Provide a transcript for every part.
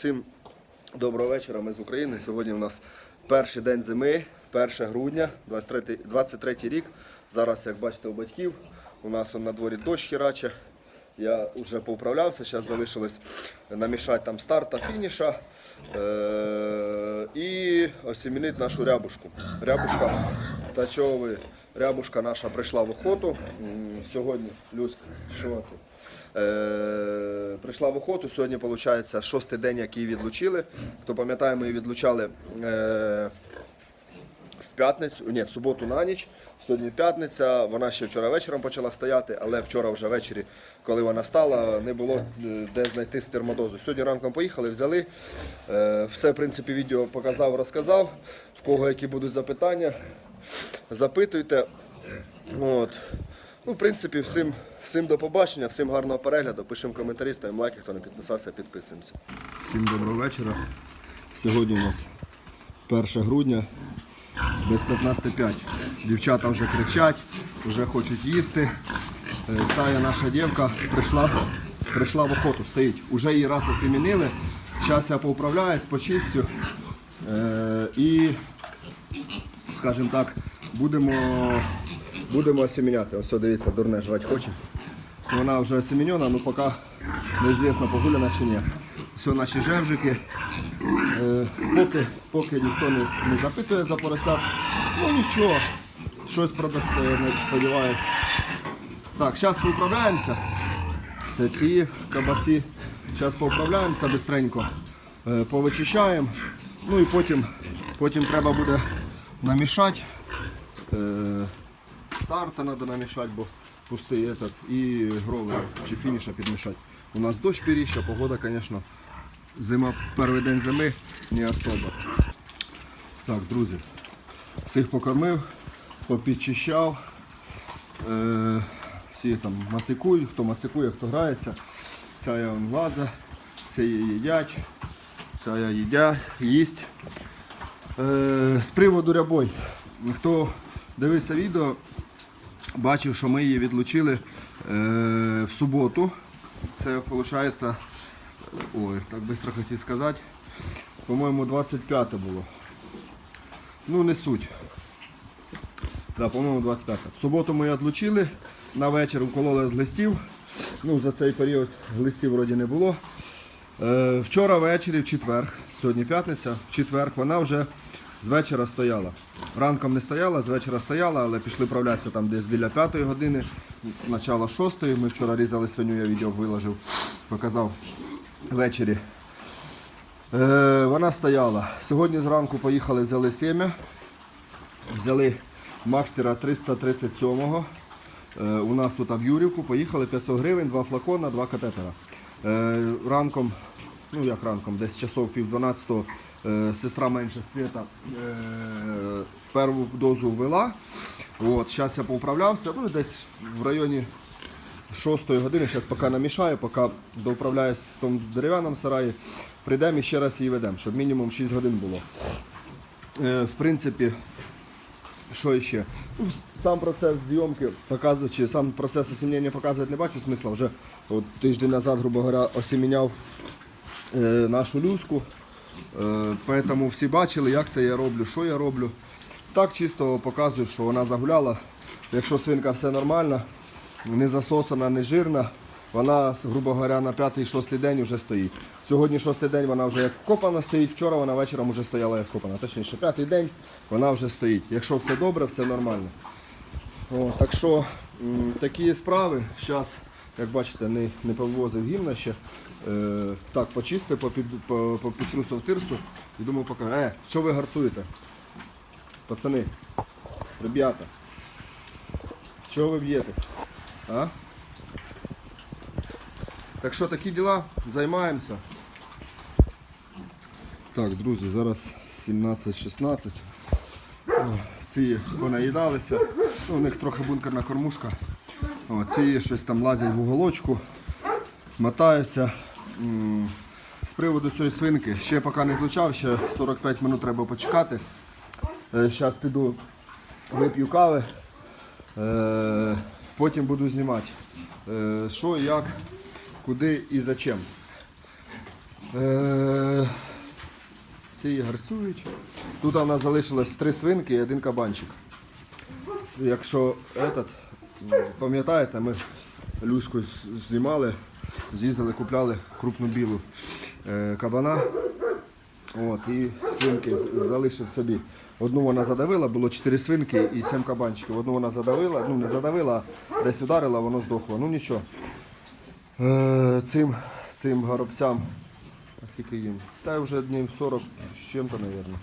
Всім доброго вечора. Ми з України. Сьогодні у нас перший день зими, 1 грудня, 23, 23 рік. Зараз, як бачите, у батьків у нас на дворі дощ хераче. Я вже поуправлявся, зараз залишилось намішати там старта, фініша е- і осімінити нашу рябушку. Рябушка, та ви? Рябушка наша прийшла в охоту. Сьогодні, Люська, що ти? Е, прийшла в охоту. Сьогодні, виходить, шостий день, який відлучили. Хто пам'ятає, ми її відлучали е, в п'ятницю, ні, в суботу на ніч. Сьогодні п'ятниця, вона ще вчора вечором почала стояти, але вчора вже ввечері, коли вона стала, не було е, де знайти спермадозу. Сьогодні ранком поїхали, взяли. Е, Все, в принципі, відео показав, розказав. В кого які будуть запитання, запитуйте. От. Ну, в принципі, всім, всім до побачення, всім гарного перегляду. Пишемо коментарі, ставимо лайки, хто не підписався, підписуємося. Всім доброго вечора. Сьогодні у нас 1 грудня, без 15.05. Дівчата вже кричать, вже хочуть їсти. Е, Ця наша дівка прийшла, прийшла в охоту, стоїть. Уже її раз осімінили. Зараз я поуправляюсь, почистю. Е, і скажімо так, будемо, будемо осіміняти. Ось дивіться, дурне жрать хоче. Вона вже осімінена, але поки неізвісно, погуляна чи ні. Все наші жевжики. Е, поки, поки ніхто не, не запитує за поросят, ну нічого, щось продасться, я не сподіваюся. Так, зараз поуправляємося. Це ці кабасі. Зараз поуправляємося бистренько, е, повичищаємо. Ну і потім, потім треба буде намішати. Е, старта треба намішати, бо пустий этот, і гровер чи фініша підмішати. У нас дощ періща, погода, звісно, зима, перший день зими не особо. Так, друзі, всіх покормив, попідчищав. Е, всі там мацикують, хто мацикує, хто грається. Ця я лаза, це їдять, ця я їдять, їсть. Е, з приводу рябой. Хто дивився відео, бачив, що ми її відлучили е, в суботу. Це виходить, ой, так швидко хотів сказати. По-моєму, 25 було. Ну, не суть. Да, по-моєму, 25. В суботу ми її відлучили, на вечір укололи від глистів. Ну, за цей період глистів вроді не було. Е, вчора ввечері, в четвер, сьогодні п'ятниця, в четвер вона вже з вечора стояла. Ранком не стояла, з вечора стояла, але пішли правлятися там десь біля п'ятої години, начало шостої. Ми вчора різали свиню, я відео виложив, показав ввечері. Е, вона стояла. Сьогодні зранку поїхали, взяли сім'я. Взяли Макстера 337-го. Е, у нас тут в Юрівку поїхали 500 гривень, два флакона, два катетера. Е, ранком, ну як ранком, десь часов пів 12 е, сестра менша світа е, першу дозу ввела. От, зараз я поуправлявся, ну десь в районі 6 години, зараз поки намішаю, поки доуправляюсь в тому дерев'яному сараї, прийдемо і ще раз її ведемо, щоб мінімум 6 годин було. Е, в принципі, що ще? Ну, сам процес зйомки показує, чи сам процес осінення показувати не бачу смисла. Вже от, тиждень назад, грубо говоря, осіміняв нашу люську. Е, поэтому всі бачили, як це я роблю, що я роблю. Так чисто показую, що вона загуляла. Якщо свинка все нормально, не засосана, не жирна, вона, грубо говоря, на п'ятий-шостий день вже стоїть. Сьогодні шостий день вона вже як вкопана стоїть, вчора вона вечором вже стояла як вкопана. Точніше, п'ятий день вона вже стоїть. Якщо все добре, все нормально. О, так що такі справи. Зараз, як бачите, не, не повозив гімна ще. Е, так, почистив, попід, по, попідтрусив тирсу і думав, поки. Е, що ви гарцуєте? Пацани, ребята, чого ви б'єтесь? А? Так що такі діла, займаємося. Так, друзі, зараз 17-16. Ці понаїдалися. Ну, у них трохи бункерна кормушка. О, ці щось там лазять в уголочку, мотаються. З приводу цієї свинки, ще поки не злучав, ще 45 минут треба почекати. Зараз піду вип'ю кави, е, потім буду знімати. Е, Що, як, куди і зачем. Е, ці гарцюють. Тут у нас залишилось три свинки і один кабанчик. Якщо этот, пам'ятаєте, ми Люську знімали, з'їздили, купляли крупну білу е, кабана. От, і свинки залишив собі. Одну вона задавила, було 4 свинки і 7 кабанчиків. Одну вона задавила, ну не задавила, а десь ударила, воно здохло. Ну нічого. Е, цим, цим горобцям, а скільки їм? Та вже днів 40 з чим-то, мабуть.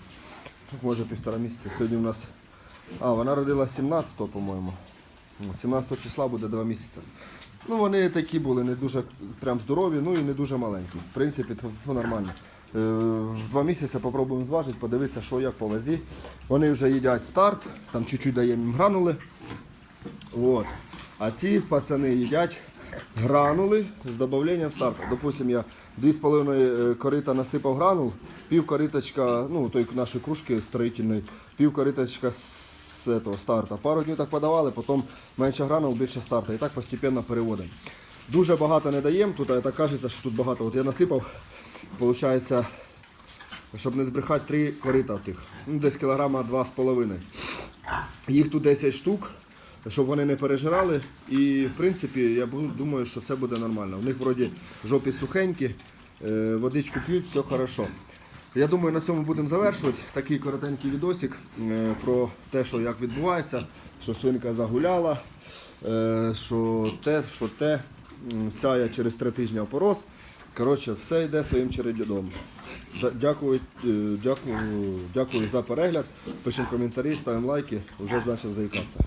Може півтора місяця. Сьогодні у нас. А, вона родила 17-го, по-моєму. Ну, 17 числа буде 2 місяці. Ну, вони такі були не дуже прям здорові, ну і не дуже маленькі. В принципі, то, нормально. Е, в два місяці попробуємо зважити, подивитися, що як по вазі. Вони вже їдять старт, там чуть-чуть даємо їм гранули. От. А ці пацани їдять гранули з додаванням старту. Допустим, я 2,5 корита насипав гранул, пів кориточка, ну, той нашої кружки строїтельної, пів кориточка з этого, старта. Пару днів так подавали, потім менше гранул, більше старта. І так постійно переводимо. Дуже багато не даємо, тут так кажеться, що тут багато. От я насипав, виходить, щоб не збрехати, три корита тих. Ну, десь кілограма два з половиною. Їх тут 10 штук, щоб вони не пережирали. І в принципі, я думаю, що це буде нормально. У них вроді жопі сухенькі, е, водичку п'ють, все хорошо. Я думаю, на цьому будемо завершувати. Такий коротенький відосик е, про те, що як відбувається, що свинка загуляла, е, що те, що те. Ця я через три тижні опорос. Коротше, все йде своїм чередом. Дякую, е, дякую, дякую за перегляд. Пишемо коментарі, ставимо лайки. Вже значить заїкатися.